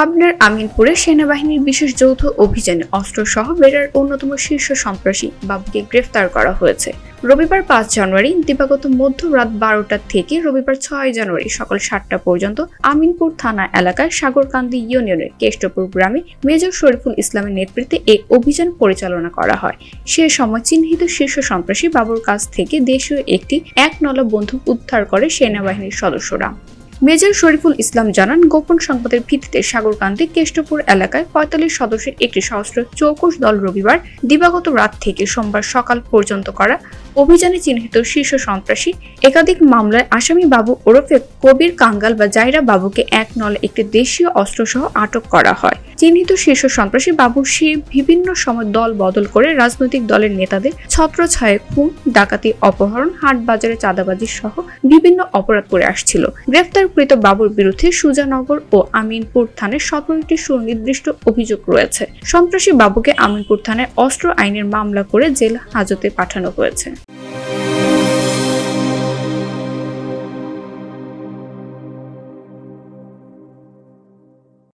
পাবনার আমিনপুরে সেনাবাহিনীর বিশেষ যৌথ অভিযানে অস্ত্রসহ বেড়ার অন্যতম শীর্ষ সন্ত্রাসী বাবুকে গ্রেফতার করা হয়েছে। রবিবার পাঁচ জানুয়ারি, দিবাগত মধ্যরাত বারোটা থেকে রবিবার ছয় জানুয়ারি সকাল সাতটা পর্যন্ত আমিনপুর থানা এলাকায় সাগরকান্দি ইউনিয়নের কেষ্টপুর গ্রামে মেজর শরীফুল ইসলামের নেতৃত্বে এই অভিযান পরিচালনা করা হয়। সে সময় চিহ্নিত শীর্ষ সন্ত্রাসী বাবুর কাছ থেকে দেশীয় একটি এক নলা বন্দুক উদ্ধার করে সেনাবাহিনীর সদস্যরা। মেজর শরীফুল ইসলাম জানান, গোপন সংবাদের ভিত্তিতে সাগরকান্দি কেষ্টপুর এলাকায় পঁয়তাল্লিশ সদস্যের একটি সহস্র চৌকশ দল রবিবার দিবাগত রাত থেকে সোমবার সকাল পর্যন্ত করা অভিযানে চিহ্নিত শীর্ষ সন্ত্রাসী একাধিক মামলায় আসামি বাবু ওরফে কবির কাঙ্গাল বা জাইরা বাবুকে এক নলে একটি দেশীয় অস্ত্রসহ আটক করা হয়। চিহ্নিত শীর্ষ সন্ত্রাসী বাবু সে বিভিন্ন সময় দল বদল করে রাজনৈতিক দলের নেতাদের ছত্রছায়ে খুন, ডাকাতি, অপহরণ হাট বাজারে চাঁদাবাজি সহ বিভিন্ন অপরাধ করে আসছিল। গ্রেফতারকৃত বাবুর বিরুদ্ধে সুজানগর ও আমিনপুর থানায় সতেরোটি সুনির্দিষ্ট অভিযোগ রয়েছে। সন্ত্রাসী বাবুকে আমিনপুর থানায় অস্ত্র আইনের মামলা করে জেল হাজতে পাঠানো হয়েছে।